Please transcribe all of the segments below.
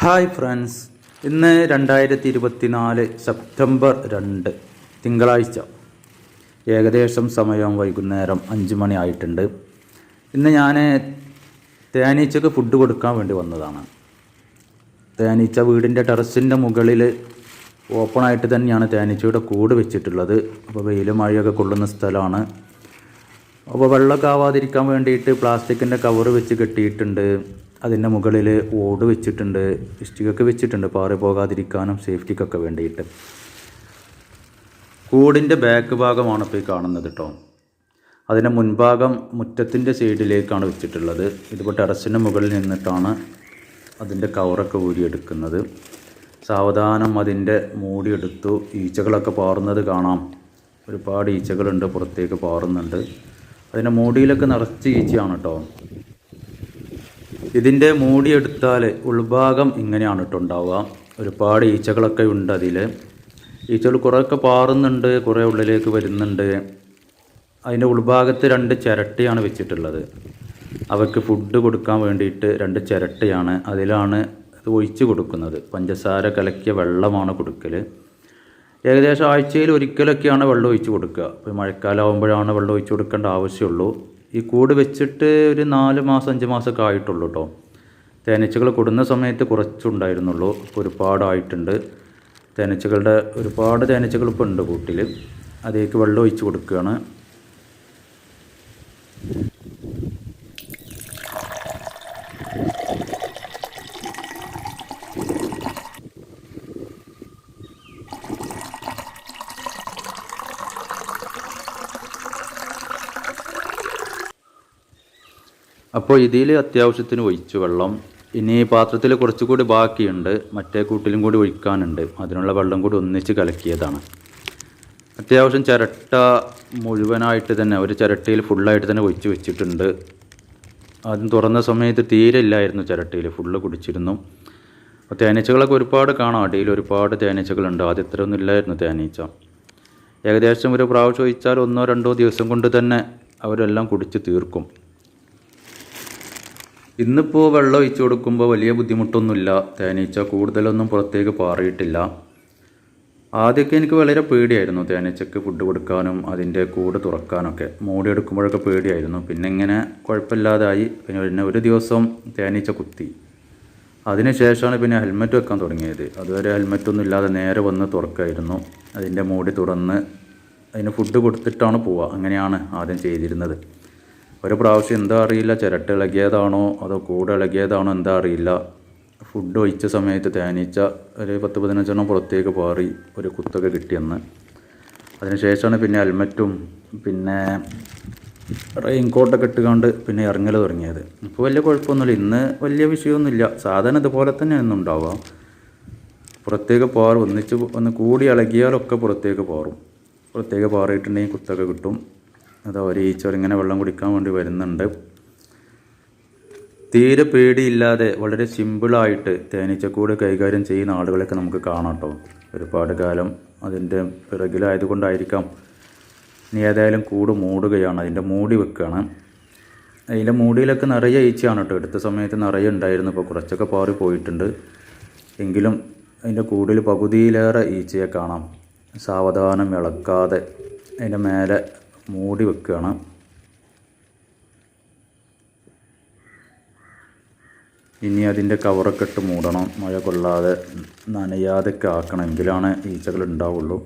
Hi friends ഇന്ന് രണ്ടായിരത്തി ഇരുപത്തിനാല് സെപ്റ്റംബർ രണ്ട് തിങ്കളാഴ്ച. ഏകദേശം സമയം വൈകുന്നേരം അഞ്ച് മണി ആയിട്ടുണ്ട്. ഇന്ന് ഞാൻ തേനീച്ചക്ക് ഫുഡ് കൊടുക്കാൻ വേണ്ടി വന്നതാണ്. തേനീച്ച വീടിന്റെ ടെറസിന്റെ മുകളിൽ ഓപ്പണായിട്ട് തന്നെയാണ് തേനീച്ചയുടെ കൂട് വെച്ചിട്ടുള്ളത്. അപ്പോൾ വെയിലും മഴയൊക്കെ കൊള്ളുന്ന സ്ഥലമാണ്. അപ്പോൾ വെള്ളമൊക്കെ ആവാതിരിക്കാൻ വേണ്ടിയിട്ട് പ്ലാസ്റ്റിക്കിന്റെ കവർ വെച്ച് കെട്ടിയിട്ടുണ്ട്. അതിന്റെ മുകളിൽ ഓട് വെച്ചിട്ടുണ്ട് ഇഷ്ടികൊക്കെ വെച്ചിട്ടുണ്ട് പാറി പോകാതിരിക്കാനും സേഫ്റ്റിക്കൊക്കെ വേണ്ടിയിട്ട്. കൂടിന്റെ ബാക്ക് ഭാഗമാണ് ഇപ്പോൾ ഈ കാണുന്നത് കേട്ടോ അതിന്റെ മുൻഭാഗം മുറ്റത്തിന്റെ സൈഡിലേക്കാണ് വെച്ചിട്ടുള്ളത്. ഇതിപ്പോൾ ടെറസിന്റെ മുകളിൽ നിന്നിട്ടാണ് അതിന്റെ കവറൊക്കെ ഊരിയെടുക്കുന്നത്. സാവധാനം അതിന്റെ മൂടിയെടുത്തു. ഈച്ചകളൊക്കെ പാറുന്നത് കാണാം. ഒരുപാട് ഈച്ചകളുണ്ട് പുറത്തേക്ക് പാറുന്നുണ്ട്. അതിന്റെ മൂടിയിലൊക്കെ നിറച്ച് ഈച്ചയാണ് കേട്ടോ ഇതിന്റെ മൂടിയെടുത്താൽ ഉൾഭാഗം ഇങ്ങനെയാണ് കേട്ടോ ഉണ്ടാവുക. ഒരുപാട് ഈച്ചകളൊക്കെ ഉണ്ട് അതിൽ. ഈച്ചകൾ കുറേയൊക്കെ പാറുന്നുണ്ട് കുറേ ഉള്ളിലേക്ക് വരുന്നുണ്ട്. അതിന്റെ ഉൾഭാഗത്ത് രണ്ട് ചിരട്ടയാണ് വെച്ചിട്ടുള്ളത്. അവയ്ക്ക് ഫുഡ് കൊടുക്കാൻ വേണ്ടിയിട്ട് രണ്ട് ചിരട്ടയാണ്. അതിലാണ് അത് ഒഴിച്ച് കൊടുക്കുന്നത്. പഞ്ചസാര കലക്കിയ വെള്ളമാണ് കൊടുക്കൽ. ഏകദേശം ആഴ്ചയിൽ ഒരിക്കലൊക്കെയാണ് വെള്ളം ഒഴിച്ച് കൊടുക്കുക. ഇപ്പോൾ മഴക്കാലം ആകുമ്പോഴാണ് വെള്ളം ഒഴിച്ച് കൊടുക്കേണ്ട ആവശ്യമുള്ളൂ. ഈ കൂട് വെച്ചിട്ട് ഒരു നാല് മാസം അഞ്ച് മാസമൊക്കെ ആയിട്ടുള്ളൂ കേട്ടോ തേനീച്ചകൾ കൊടുന്ന സമയത്ത് കുറച്ചുണ്ടായിരുന്നുള്ളൂ. ഇപ്പോൾ ഒരുപാടായിട്ടുണ്ട്. തേനീച്ചകളുടെ ഒരുപാട് തേനീച്ചകൾ ഇപ്പോൾ ഉണ്ട് കൂട്ടിൽ അതിലേക്ക് വെള്ളം ഒഴിച്ച് കൊടുക്കുകയാണ്. അപ്പോൾ ഇതിൽ അത്യാവശ്യത്തിന് ഒഴിച്ചു വെള്ളം. ഇനി പാത്രത്തിൽ കുറച്ചുകൂടി ബാക്കിയുണ്ട്. മറ്റേ കൂട്ടിലും കൂടി ഒഴിക്കാനുണ്ട്. അതിനുള്ള വെള്ളം കൂടി ഒന്നിച്ച് കലക്കിയതാണ്. അത്യാവശ്യം ചിരട്ട മുഴുവനായിട്ട് തന്നെ ഒരു ചിരട്ടയിൽ ഫുള്ളായിട്ട് തന്നെ ഒഴിച്ച് വെച്ചിട്ടുണ്ട്. ആദ്യം തുറന്ന സമയത്ത് തീരെ ഇല്ലായിരുന്നു ചിരട്ടയിൽ ഫുള്ള് കുടിച്ചിരുന്നു. അപ്പോൾ തേനീച്ചകളൊക്കെ ഒരുപാട് കാണാം. അടിയിൽ ഒരുപാട് തേനീച്ചകളുണ്ട്. ആദ്യം ഇത്രയൊന്നും ഇല്ലായിരുന്നു തേനീച്ച. ഏകദേശം ഒരു പ്രാവശ്യം ഒഴിച്ചാൽ ഒന്നോ രണ്ടോ ദിവസം കൊണ്ട് തന്നെ അവരെല്ലാം കുടിച്ച് തീർക്കും. ഇന്നിപ്പോൾ വെള്ളം ഒഴിച്ചു കൊടുക്കുമ്പോൾ വലിയ ബുദ്ധിമുട്ടൊന്നുമില്ല. തേനീച്ച കൂടുതലൊന്നും പുറത്തേക്ക് പാറിയിട്ടില്ല. ആദ്യമൊക്കെ എനിക്ക് വളരെ പേടിയായിരുന്നു തേനീച്ചക്ക് ഫുഡ് കൊടുക്കാനും അതിന്റെ കൂട് തുറക്കാനൊക്കെ. മൂടി എടുക്കുമ്പോഴൊക്കെ പേടിയായിരുന്നു. പിന്നെ ഇങ്ങനെ കുഴപ്പമില്ലാതായി. പിന്നെ ഒരു ദിവസം തേനീച്ച കുത്തി. അതിനുശേഷമാണ് പിന്നെ ഹെൽമെറ്റ് വെക്കാൻ തുടങ്ങിയത്. അതുവരെ ഹെൽമെറ്റൊന്നും ഇല്ലാതെ നേരെ വന്ന് തുറക്കായിരുന്നു. അതിന്റെ മൂടി തുറന്ന് അതിന് ഫുഡ് കൊടുത്തിട്ടാണ് പോവുക. അങ്ങനെയാണ് ആദ്യം ചെയ്തിരുന്നത്. ഒരു പ്രാവശ്യം എന്താ അറിയില്ല ചിരട്ട ഇളകിയതാണോ അതോ കൂടെ ഇളകിയതാണോ എന്താ അറിയില്ല. ഫുഡ് ഒഴിച്ച സമയത്ത് തേനീച്ച ഒരു പത്ത് പതിനഞ്ചെണ്ണം പുറത്തേക്ക് പാറി ഒരു കുത്തൊക്കെ കിട്ടിയെന്ന് അതിനുശേഷമാണ് പിന്നെ ഹെൽമറ്റും പിന്നെ റെയിൻ കോട്ടൊക്കെ ഇട്ടുകൊണ്ട് പിന്നെ ഇറങ്ങൽ തുടങ്ങിയത്. ഇപ്പോൾ വലിയ കുഴപ്പമൊന്നുമില്ല. ഇന്ന് വലിയ വിഷയമൊന്നുമില്ല. സാധാരണ ഇതുപോലെ തന്നെ ഒന്നും ഉണ്ടാവുക. പുറത്തേക്ക് പാറും. ഒന്നിച്ച് ഒന്ന് കൂടി ഇളകിയാലൊക്കെ പുറത്തേക്ക് പാറും. പുറത്തേക്ക് പാറിയിട്ടുണ്ടെങ്കിൽ കുത്തൊക്കെ കിട്ടും. അത് ഒരു ഇങ്ങനെ വെള്ളം കുടിക്കാൻ വേണ്ടി വരുന്നുണ്ട്. തീരെ പേടിയില്ലാതെ വളരെ സിമ്പിളായിട്ട് തേനീച്ചക്കൂട് കൈകാര്യം ചെയ്യുന്ന ആളുകളൊക്കെ നമുക്ക് കാണാം കേട്ടോ. ഒരുപാട് കാലം അതിന്റെ പിറകിലായതുകൊണ്ടായിരിക്കാം ഇനി ഏതായാലും കൂട് മൂടുകയാണ്. അതിന്റെ മൂടി വെക്കുകയാണ്. അതിന്റെ മൂടിയിലൊക്കെ നിറയെ ഈച്ചയാണ് കേട്ടോ. എടുത്ത സമയത്ത് നിറയെ ഉണ്ടായിരുന്നു. ഇപ്പോൾ കുറച്ചൊക്കെ പാറി പോയിട്ടുണ്ട്. എങ്കിലും അതിന്റെ കൂടിൽ പകുതിയിലേറെ ഈച്ചയെ കാണാം. സാവധാനം ഇളക്കാതെ അതിന്റെ മേലെ മൂടി വെക്കുകയാണ്. ഇനി അതിന്റെ കവറൊക്കെ ഇട്ട് മൂടണം. മഴ കൊള്ളാതെ നനയാതൊക്കെ ആക്കണം എങ്കിലാണ് ഈച്ചകൾ ഉണ്ടാവുള്ളൂ.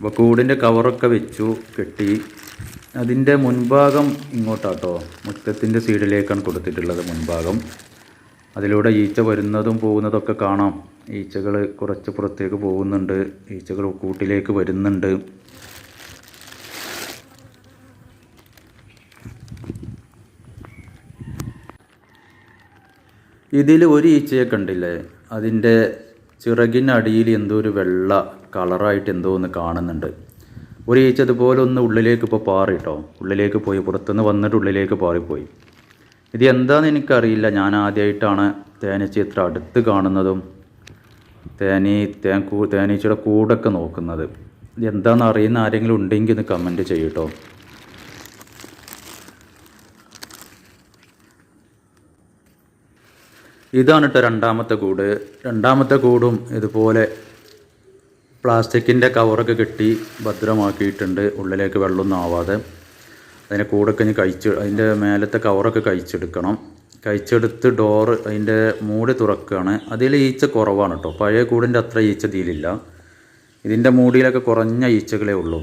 അപ്പോൾ കൂടിന്റെ കവറൊക്കെ വെച്ചു കെട്ടി. അതിന്റെ മുൻഭാഗം ഇങ്ങോട്ടാട്ടോ. മുറ്റത്തിന്റെ സൈഡിലേക്കാണ് കൊടുത്തിട്ടുള്ളത് മുൻഭാഗം. അതിലൂടെ ഈച്ച വരുന്നതും പോകുന്നതൊക്കെ കാണാം. ഈച്ചകൾ കുറച്ച് പുറത്തേക്ക് പോകുന്നുണ്ട്. ഈച്ചകൾ കൂട്ടിലേക്ക് വരുന്നുണ്ട്. ഇതിൽ ഒരു ഈച്ചയെ കണ്ടില്ലേ? അതിന്റെ ചിറകിനടിയിൽ എന്തോ ഒരു വെള്ള കളറായിട്ട് എന്തോ ഒന്ന് കാണുന്നുണ്ട്. ഒരു ഈച്ച അതുപോലെ ഒന്ന് ഉള്ളിലേക്ക് ഇപ്പോൾ പാറി കേട്ടോ. ഉള്ളിലേക്ക് പോയി പുറത്തുനിന്ന് വന്നിട്ട് ഉള്ളിലേക്ക് പാറിപ്പോയി. ഇത് എന്താണെന്ന് എനിക്കറിയില്ല. ഞാൻ ആദ്യമായിട്ടാണ് തേനീച്ച ഇത്ര അടുത്ത് കാണുന്നതും തേനീ തേൻ കൂ തേനീച്ചയുടെ കൂടൊക്കെ നോക്കുന്നത്. ഇത് എന്താണെന്ന് അറിയുന്ന ആരെങ്കിലും ഉണ്ടെങ്കിൽ ഒന്ന് കമന്റ് ചെയ്യട്ടോ ഇതാണ് കേട്ടോ രണ്ടാമത്തെ കൂട്. രണ്ടാമത്തെ കൂടും ഇതുപോലെ പ്ലാസ്റ്റിക്കിന്റെ കവറൊക്കെ കെട്ടി ഭദ്രമാക്കിയിട്ടുണ്ട്. ഉള്ളിലേക്ക് വെള്ളമൊന്നും ആവാതെ. അതിന്റെ കൂടൊക്കെ ഇനി കഴിച്ച് അതിന്റെ മേലത്തെ കവറൊക്കെ കഴിച്ചെടുക്കണം. കഴിച്ചെടുത്ത് ഡോറ് അതിന്റെ മൂടി തുറക്കുകയാണ്. അതിൽ ഈച്ച കുറവാണ് കേട്ടോ പഴയ കൂടിന്റെ അത്ര ഈച്ച തീരില്ല ഇതിന്റെ മൂടിയിലൊക്കെ കുറഞ്ഞ ഈച്ചകളേ ഉള്ളൂ.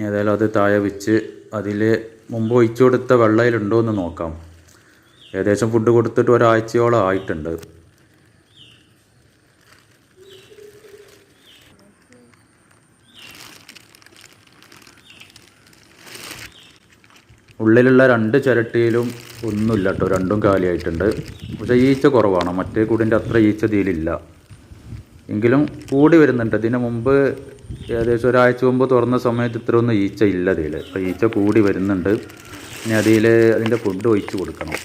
ഏതായാലും അത് താഴെ വെച്ച് അതിൽ മുമ്പ് ഒഴിച്ചു കൊടുത്ത വെള്ളയിലുണ്ടോ എന്ന് നോക്കാം. ഏകദേശം ഫുഡ് കൊടുത്തിട്ട് ഒരാഴ്ചയോളം ആയിട്ടുണ്ട്. ഉള്ളിലുള്ള രണ്ട് ചിരട്ടിയിലും ഒന്നുമില്ല കേട്ടോ. രണ്ടും കാലിയായിട്ടുണ്ട്. പക്ഷേ ഈച്ച കുറവാണ്. മറ്റേ കൂടിന്റെ അത്ര ഈച്ച ഇതിലില്ല എങ്കിലും കൂടി വരുന്നുണ്ട്. ഇതിന് മുമ്പ് ഏകദേശം ഒരാഴ്ച മുമ്പ് തുറന്ന സമയത്ത് ഇത്രയൊന്നും ഈച്ച ഇല്ല ഇതിൽ അപ്പോൾ ഈച്ച കൂടി വരുന്നുണ്ട്. ഇനി അതിൽ അതിന്റെ ഫുഡ് ഒഴിച്ച് കൊടുക്കണം.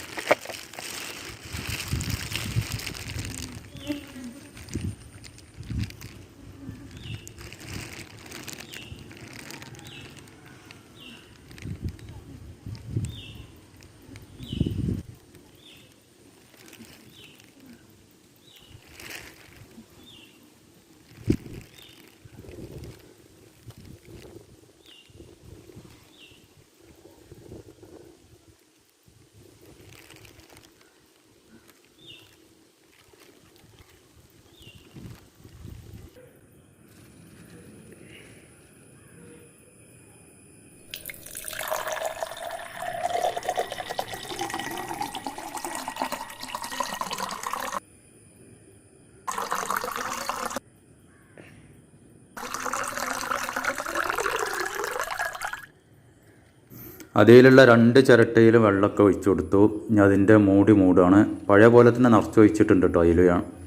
അതിലുള്ള രണ്ട് ചിരട്ടയിൽ വെള്ളമൊക്കെ ഒഴിച്ചു കൊടുത്തു. അതിന്റെ മൂടി മൂടാണ്. പഴയ പോലെ തന്നെ നിറച്ച് ഒഴിച്ചിട്ടുണ്ട് കേട്ടോ അതിൽ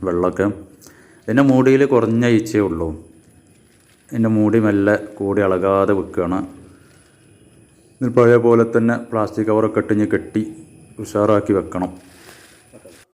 വെള്ളമൊക്കെ. ഇതിന്റെ മൂടിയിൽ കുറഞ്ഞ ഈച്ചേ ഉള്ളൂ. ഇതിന്റെ മൂടി മെല്ലെ കൂടി ഇളകാതെ വെക്കുകയാണ്. പഴയ പോലെ തന്നെ പ്ലാസ്റ്റിക് കവറൊക്കെ ഇട്ടിഞ്ഞ് കെട്ടി ഉഷാറാക്കി വെക്കണം.